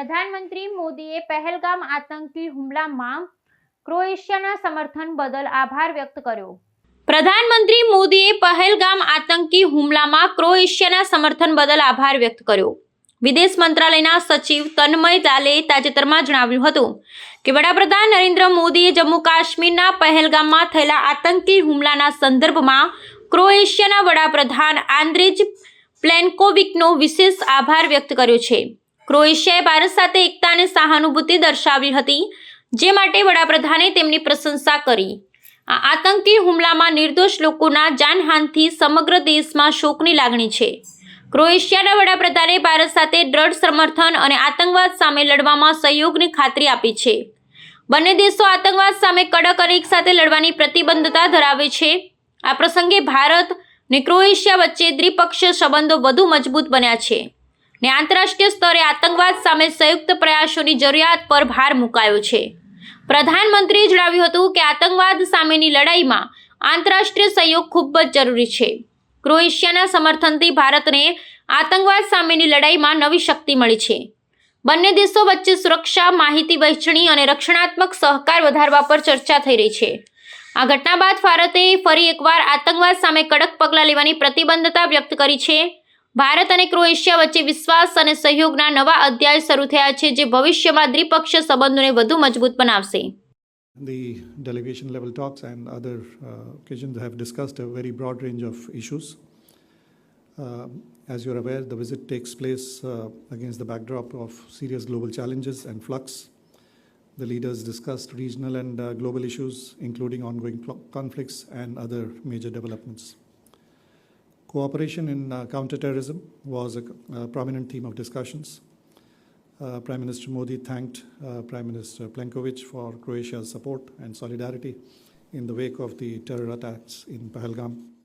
પ્રધાનમંત્રી મોદીએ પહેલગામ આતંકી હુમલામાં ક્રોએશિયાના સમર્થન બદલ આભાર વ્યક્ત કર્યો. પ્રધાનમંત્રી મોદીએ પહેલગામ આતંકી હુમલામાં ક્રોએશિયાના સમર્થન બદલ આભાર વ્યક્ત કર્યો. વિદેશ મંત્રાલયના સચિવ તન્મય દાલે તાજેતરમાં જણાવ્યું હતું કે વડાપ્રધાન નરેન્દ્ર મોદીએ જમ્મુ કાશ્મીરના પહેલગામમાં થયેલા આતંકી હુમલાના સંદર્ભમાં ક્રોએશિયાના વડાપ્રધાન આંદ્રેજ પ્લેન્કોવિકનો વિશેષ આભાર વ્યક્ત કર્યો છે. ક્રોએશિયાએ ભારત સાથે એકતા અને સહાનુભૂતિ દર્શાવી હતી, જે માટે વડાપ્રધાને તેમની પ્રશંસા કરી. આ આતંકી હુમલામાં નિર્દોષ લોકોના જાનહાનથી સમગ્ર દેશમાં શોકની લાગણી છે. ક્રોએશિયાના વડાપ્રધાને ભારત સાથે દ્રઢ સમર્થન અને આતંકવાદ સામે લડવામાં સહયોગની ખાતરી આપી છે. બંને દેશો આતંકવાદ સામે કડક અને એકસાથે લડવાની પ્રતિબદ્ધતા ધરાવે છે. આ પ્રસંગે ભારત ને ક્રોએશિયા વચ્ચે દ્વિપક્ષીય સંબંધો વધુ મજબૂત બન્યા છે. ને આંતરરાષ્ટ્રીય સ્તરે આતંકવાદ સામે સંયુક્ત પ્રયાસોની જરૂરિયાત પર ભાર મુકાયો છે. પ્રધાનમંત્રીએ જણાવ્યું હતું કે આતંકવાદ સામેની લડાઈમાં આંતરરાષ્ટ્રીય સહયોગ ખૂબ જ જરૂરી છે. ક્રોએશિયાના સમર્થનથી ભારતને આતંકવાદ સામેની લડાઈમાં નવી શક્તિ મળી છે. બંને દેશો વચ્ચે સુરક્ષા, માહિતી વહેંચણી અને રક્ષણાત્મક સહકાર વધારવા પર ચર્ચા થઈ રહી છે. આ ઘટના બાદ ભારતે ફરી એકવાર આતંકવાદ સામે કડક પગલાં લેવાની પ્રતિબદ્ધતા વ્યક્ત કરી છે. ભારત અને ક્રોએશિયા વચ્ચે વિશ્વાસ અને સહયોગના નવા અધ્યાય શરૂ થયા છે જે ભવિષ્યમાં દ્વિપક્ષીય સંબંધોને વધુ મજબૂત બનાવશે The delegation level talks and other uh, occasions have discussed a very broad range of issues. Um, as you're aware, the visit takes place uh, against the backdrop of serious global challenges and flux. The leaders discussed regional and uh, global issues, including ongoing cl- conflicts and other major developments. Cooperation in uh, counterterrorism was a, a prominent theme of discussions. Uh, Prime Minister Modi thanked uh, Prime Minister Plenković for Croatia's support and solidarity in the wake of the terror attacks in Pahalgam.